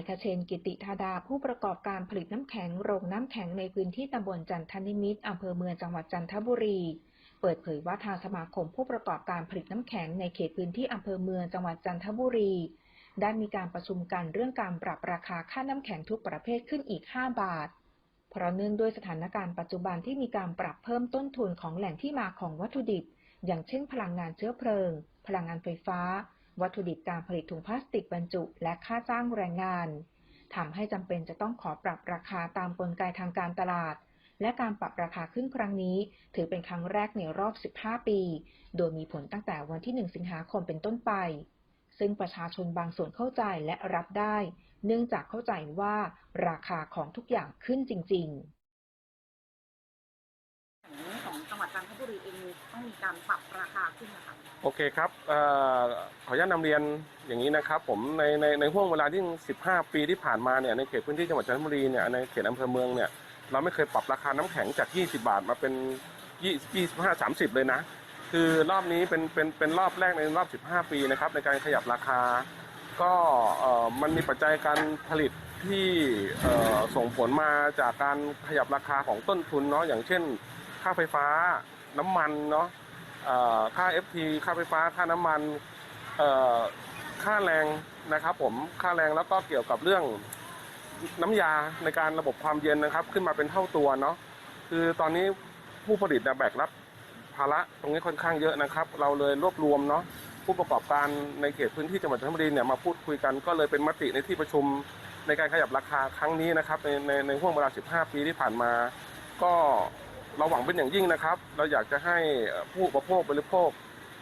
นายคเชนกิติธาดา ผู้ประกอบการผลิตน้ำแข็งโรงน้ำแข็งในพื้นที่ตำบลจันทนิมิตรอำเภอเมืองจังหวัดจันทบุรี เปิดเผยว่าทางสมาคมผู้ประกอบการผลิตน้ำแข็งในเขตพื้นที่อำเภอเมืองจังหวัดจันทบุรี ได้มีการประชุมกันเรื่องการปรับราคาค่าน้ำแข็งทุกประเภทขึ้นอีก 5 บาท เพราะเนื่องด้วยสถานการณ์ปัจจุบันที่มีการปรับเพิ่มต้นทุนของแหล่งที่มาของวัตถุดิบ อย่างเช่น พลังงานเชื้อเพลิง พลังงานไฟฟ้า วัตถุดิบการผลิตถุงพลาสติกบรรจุ และค่าจ้างแรงงานทำให้จำเป็นจะต้องขอปรับราคาตามกลไกทางการตลาด และการปรับราคาขึ้นครั้งนี้ ถือเป็นครั้งแรกในรอบ 15 ปี โดยมีผลตั้งแต่วันที่ 1 สิงหาคมเป็นต้นไป ซึ่งประชาชนบางส่วนเข้าใจและรับได้ เนื่องจากเข้าใจว่าราคาของทุกอย่างขึ้นจริง ๆ จังหวัดจันทบุรีเองต้องมีการปรับราคาขึ้นนะคะโอเคครับออขออนุญาตนำเรียนอย่างนี้นะครับ ผมในในในห่วงเวลาที่ 15 ปีที่ผ่านมาเนี่ยในเขตพื้นที่จังหวัดจันทบุรีเนี่ยในเขตอำเภอเมืองเนี่ยเราไม่เคยปรับราคาน้ำแข็งจาก 20 บาทมาเป็น 25 30 เลยนะ คือรอบนี้เป็นเป็นเป็นรอบแรกในรอบ 15 ปีนะครับในการขยับราคา ก็มันมีปัจจัยการผลิตที่ส่งผลมาจากการขยับราคาของต้นทุนเนาะอย่างเช่น ค่าไฟฟ้า น้ำมันเนาะเอ่อค่า FT ค่าไฟฟ้า ค่าน้ำมันค่าแรงนะครับผมค่าแรงแล้วก็เกี่ยวกับเรื่องน้ำยาในการระบบความเย็นนะครับ ขึ้นมาเป็นเท่าตัวเนาะคือตอนนี้ผู้ผลิตแบกรับภาระตรงนี้ค่อนข้างเยอะนะครับ เราเลยรวบรวมเนาะผู้ประกอบการในเขตพื้นที่จังหวัดจันทบุรีเนี่ยมาพูดคุยกันก็เลยเป็นมติในที่ประชุมในการขยับราคาครั้งนี้นะครับในในในห่วงเวลา 15 ปีที่ผ่านมา ก็ เราหวังเป็นอย่างยิ่งนะครับ เราอยากจะให้ผู้อุปโภคบริโภค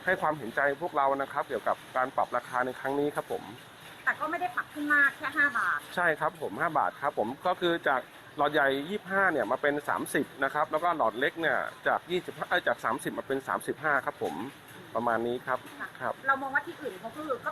ให้ความเห็นใจพวกเรานะครับ เกี่ยวกับการปรับราคาในครั้งนี้ครับผม แต่ก็ไม่ได้ปรับขึ้นมากแค่ 5 บาท ใช่ครับผม 5 บาทครับผมก็คือจากหลอดใหญ่ 25 เนี่ยมาเป็น 30 นะครับ แล้วก็หลอดเล็กเนี่ยจาก 25เอ้ยจาก 30 มาเป็น 35 ครับผม ประมาณนี้ครับ ครับ เรามองว่าที่อื่นเขาคือก็